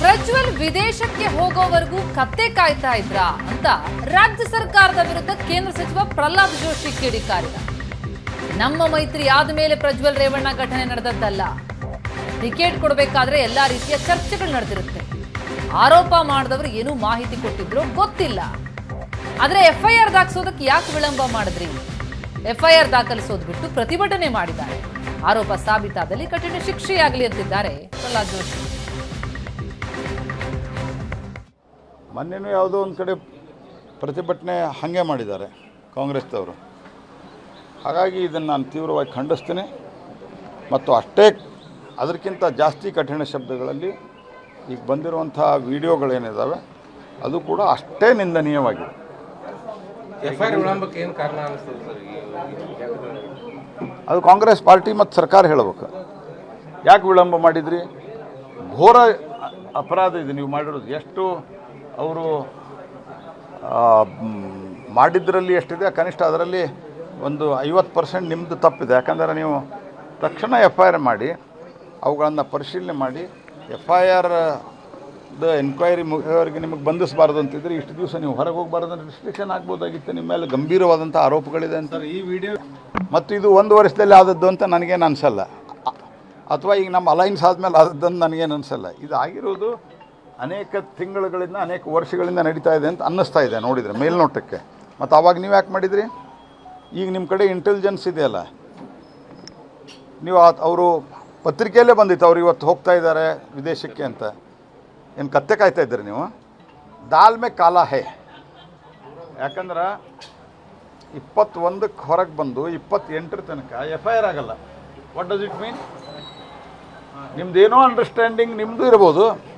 ಪ್ರಜ್ವಲ್ ವಿದೇಶಕ್ಕೆ ಹೋಗೋವರೆಗೂ ಕತ್ತೆ ಕಾಯ್ತಾ ಇದ್ರ ಅಂತ ರಾಜ್ಯ ಸರ್ಕಾರದ ವಿರುದ್ಧ ಕೇಂದ್ರ ಸಚಿವ ಪ್ರಹ್ಲಾದ್ ಜೋಶಿ ಕಿಡಿಕಾರಿದ ನಮ್ಮ ಮೈತ್ರಿ ಆದ ಮೇಲೆ ಪ್ರಜ್ವಲ್ ರೇವಣ್ಣ ಘಟನೆ ನಡೆದದ್ದಲ್ಲ. ಟಿಕೆಟ್ ಕೊಡಬೇಕಾದ್ರೆ ಎಲ್ಲಾ ರೀತಿಯ ಚರ್ಚೆಗಳು ನಡೆದಿರುತ್ತೆ. ಆರೋಪ ಮಾಡಿದವರು ಏನೂ ಮಾಹಿತಿ ಕೊಟ್ಟಿದ್ರು ಗೊತ್ತಿಲ್ಲ. ಆದ್ರೆ ಎಫ್ಐಆರ್ ದಾಖಲಿಸೋದಕ್ಕೆ ಯಾಕೆ ವಿಳಂಬ ಮಾಡಿದ್ರಿ? ಎಫ್ಐಆರ್ ದಾಖಲಿಸೋದು ಬಿಟ್ಟು ಪ್ರತಿಭಟನೆ ಮಾಡಿದ್ದಾರೆ. ಆರೋಪ ಸಾಬೀತಾದಲ್ಲಿ ಕಠಿಣ ಶಿಕ್ಷೆಯಾಗಲಿ ಅಂತಿದ್ದಾರೆ ಪ್ರಹ್ಲಾದ್ ಜೋಶಿ. ಮೊನ್ನೆನೂ ಯಾವುದೋ ಒಂದು ಕಡೆ ಪ್ರತಿಭಟನೆ ಹಾಗೆ ಮಾಡಿದ್ದಾರೆ ಕಾಂಗ್ರೆಸ್ದವರು ಹಾಗಾಗಿ ಇದನ್ನು ನಾನು ತೀವ್ರವಾಗಿ ಖಂಡಿಸ್ತೀನಿ. ಮತ್ತು ಅಷ್ಟೇ ಅದಕ್ಕಿಂತ ಜಾಸ್ತಿ ಕಠಿಣ ಶಬ್ದಗಳಲ್ಲಿ ಈಗ ಬಂದಿರುವಂಥ ವಿಡಿಯೋಗಳೇನಿದ್ದಾವೆ ಅದು ಕೂಡ ಅಷ್ಟೇ ನಿಂದನೀಯವಾಗಿದೆ. ಅದು ಕಾಂಗ್ರೆಸ್ ಪಾರ್ಟಿ ಮತ್ತು ಸರ್ಕಾರ ಹೇಳಬೇಕು. ಯಾಕೆ ವಿಳಂಬ ಮಾಡಿದ್ರಿ? ಘೋರ ಅಪರಾಧ ಇದು ನೀವು ಮಾಡಿರೋದು. ಎಷ್ಟು ಅವರು ಮಾಡಿದ್ದರಲ್ಲಿ ಎಷ್ಟಿದೆ? ಕನಿಷ್ಠ ಅದರಲ್ಲಿ ಒಂದು ಐವತ್ತು ಪರ್ಸೆಂಟ್ ನಿಮ್ಮದು ತಪ್ಪಿದೆ. ಯಾಕಂದರೆ ನೀವು ತಕ್ಷಣ ಎಫ್ ಐ ಆರ್ ಮಾಡಿ ಅವುಗಳನ್ನು ಪರಿಶೀಲನೆ ಮಾಡಿ F I R the enquiry ಮುಗಿಯೋರಿಗೆ ನಿಮಗೆ ಬಂಧಿಸಬಾರ್ದು ಅಂತಿದ್ರೆ ಇಷ್ಟು ದಿವಸ ನೀವು ಹೊರಗೆ ಹೋಗಬಾರ್ದು ಅಂತ ರಿಸ್ಟ್ರಿಕ್ಷನ್ ಆಗ್ಬೋದಾಗಿತ್ತು. ನಿಮ್ಮ ಮೇಲೆ ಗಂಭೀರವಾದಂಥ ಆರೋಪಗಳಿದೆ ಅಂತ. ಈ ವಿಡಿಯೋ ಮತ್ತು ಇದು ಒಂದು ವರ್ಷದಲ್ಲಿ ಆದದ್ದು ಅಂತ ನನಗೇನು ಅನಿಸಲ್ಲ. ಅಥವಾ ಈಗ ನಮ್ಮ ಅಲೈನ್ಸ್ ಆದಮೇಲೆ ಆದದ್ದು ಅಂತ ನನಗೇನು ಅನಿಸಲ್ಲ. ಇದು ಆಗಿರೋದು ಅನೇಕ ತಿಂಗಳುಗಳಿಂದ, ಅನೇಕ ವರ್ಷಗಳಿಂದ ನಡೀತಾ ಇದೆ ಅಂತ ಅನ್ನಿಸ್ತಾ ಇದೆ, ನೋಡಿದರೆ, ಮೇಲ್ನೋಟಕ್ಕೆ. ಮತ್ತು ಆವಾಗ ನೀವು ಯಾಕೆ ಮಾಡಿದ್ರಿ? ಈಗ ನಿಮ್ಮ ಕಡೆ ಇಂಟೆಲಿಜೆನ್ಸ್ ಇದೆಯಲ್ಲ. ನೀವು ಅವರು ಪತ್ರಿಕೆಯಲ್ಲೇ ಬಂದಿತ್ತು, ಅವ್ರು ಇವತ್ತು ಹೋಗ್ತಾ ಇದ್ದಾರೆ ವಿದೇಶಕ್ಕೆ ಅಂತ. ಏನು ಕತ್ತೆ ಕಾಯ್ತಾ ಇದ್ದೀರಿ ನೀವು? ದಾಲ್ ಮೇ ಕಾಲ ಹೇ. ಯಾಕಂದ್ರೆ, ಇಪ್ಪತ್ತೊಂದಕ್ಕೆ ಹೊರಗೆ ಬಂದು ಇಪ್ಪತ್ತೆಂಟರ ತನಕ ಎಫ್ ಐ ಆರ್ ಆಗಲ್ಲ. ವಾಟ್ ಡಸ್ ಇಟ್ ಮೀನ್ ನಿಮ್ದೇನೋ ಅಂಡರ್ಸ್ಟ್ಯಾಂಡಿಂಗ್ ನಿಮ್ಮದು ಇರ್ಬೋದು.